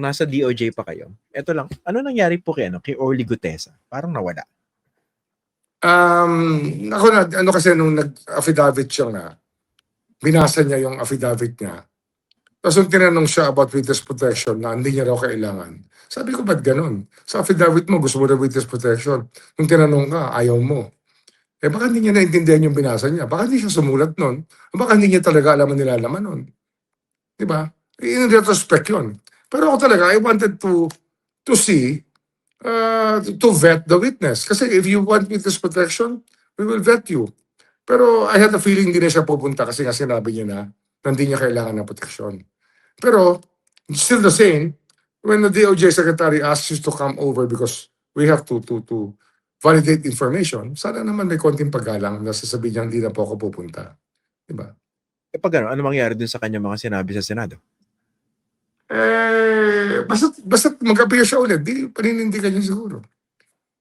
nasa DOJ pa kayo, eto lang, ano nangyari po kay, ano, kay Orly Gutesa? Parang nawala. Um, ako na, ano kasi nung nag-affidavit siya nga, binasa niya yung affidavit niya. Tapos nung tinanong siya about witness protection na hindi niya raw kailangan. Sabi ko, ba't ganun? Sa affidavit mo, gusto mo na witness protection. Nung tinanong ka, ayaw mo. Eh baka hindi niya naintindihan yung binasa niya. Baka hindi siya sumulat nun. Baka hindi niya talaga alam ang nilalaman nun. Di ba? In retrospect yun. Pero ako talaga, I wanted to to see uh, to vet the witness. Kasi if you want witness protection, we will vet you. Pero I had a feeling hindi na siya pupunta kasi nga sinabi niya na na hindi niya kailangan ng protection. Pero, still the same, when the DOJ secretary asks you to come over because we have to to to validate information, sana naman may konting paggalang na sasabihin niya hindi na po ako pupunta. Diba? E pag ano, ano mangyari dun sa kanya mga sinabi sa Senado? Eh, basta, basta mag-appear siya ulit, di paninindigan niya siguro.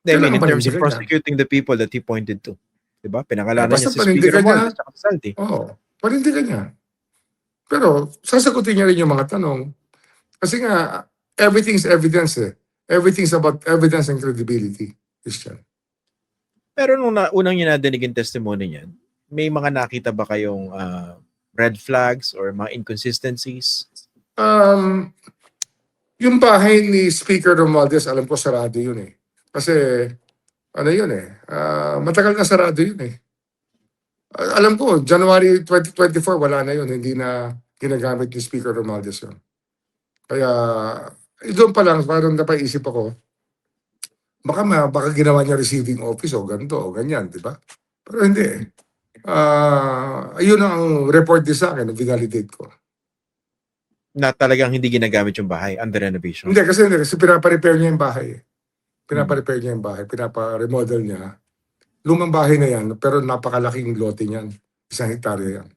I mean, in terms of prosecuting the people that he pointed to. Diba? Pinakalanan Basta niya si Speaker. Romualdez at Salty. Oo, panindigan niya. Pero, sasagutin niya rin yung mga tanong. Kasi nga, everything's evidence eh. Everything's about evidence and credibility, Christian. Pero nung na, unang niya nadinig yung testimony niyan, may mga nakita ba kayong ah, red flags or mga inconsistencies? Um, yung bahay ni Speaker Romualdez, alam ko sarado yun eh. Kasi, ano yun eh, ah, matagal na sarado yun eh. Alam ko, January 2024, wala na yun. Hindi na ginagamit ni Speaker Romualdez yun. Kaya, eh, doon pa lang, parang napaisip ako, baka, baka ginawa niya receiving office o ganito o ganyan, di ba? Pero hindi eh. Ah, ayun ang report din sa akin, na validate ko. Na talagang hindi ginagamit yung bahay under renovation? Hindi, kasi hindi. Kasi pinapa-repair niya yung bahay. eh. Pinapa-repair niya yung bahay. Pinapa-remodel niya. Lumang bahay na yan, pero napakalaking lote niyan. Isang hektarya yan.